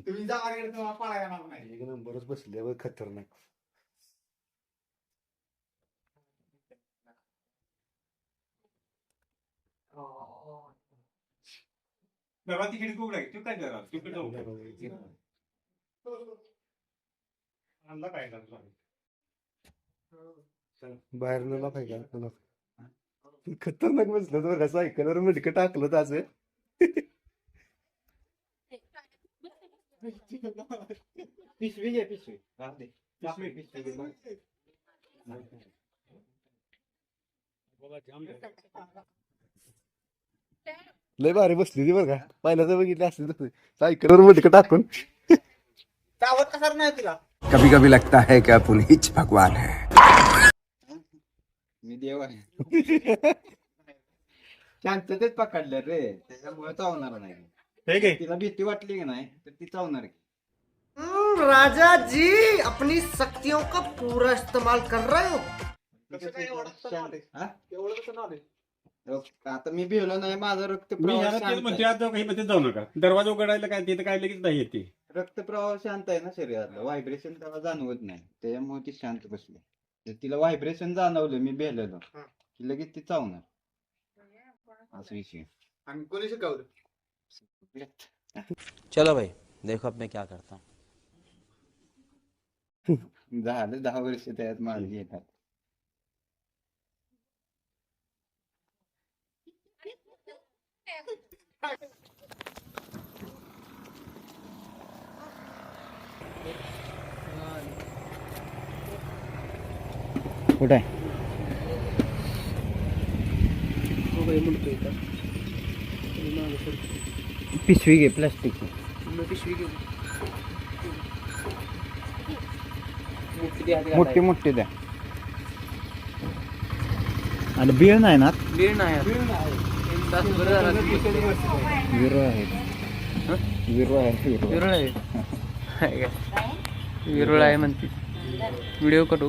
तुम्ही जा तुम्हाला पळायला येणार नाही एक नंबरच बसले खतरनाक बाबा तिकडे खूप लागेल तू काय करा तिकडे जाऊ आणला काय करतो बाहेर न का खतरनाक बसलं तर कसं ऐकल्यावर मिटकं टाकलं तर असं. पिशवी घे पिशवी. लय भारी बसली ती बरं का? पहिल्या तर बघितली असली तर सायकलवर मिटकं टाकून. कभी कभी लगता है कि आप उन्हीं भगवान है। मी देव आहे. शांततेत पकडलं रे. त्याच्यामुळे चावणार नाही. हे तिला भीती वाटली की नाही तर ती चावणार की. राजा जी अपनी शक्तियों का पूरा इस्तेमाल कर रहे हो? आता मी भिवलो नाही माझा रक्त मी ह्याला तेच काही मध्ये जाऊ नका. दरवाजा उघडायला काय तिथं काय लगेच नाही येते रक्त प्रवाह शांत आहे ना शरीरातलं व्हायब्रेशन त्याला जाणवत नाही. त्याच्यामुळे ती शांत बसली. जर तिला व्हायब्रेशन जाणवलं मी भेलेलो की लगेच ती चावणार असं विषय आणि कोणी शिकवलं चलो भाई देखो अब मैं क्या करता हूँ झालं दहा वर्ष त्यात माझी येतात कुठे पिशवी घे प्लास्टिकची मोठी मोठी द्या. आणि बीळ नाही ना? विरो आहे. विरो आहे विरो विरळ आहे. विरळ आहे म्हणते. व्हिडिओ करू.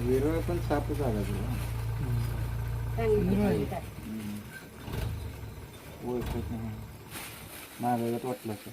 विरळ पण सापच आला तुला ओळखत नाही माझ्या वाटलं असं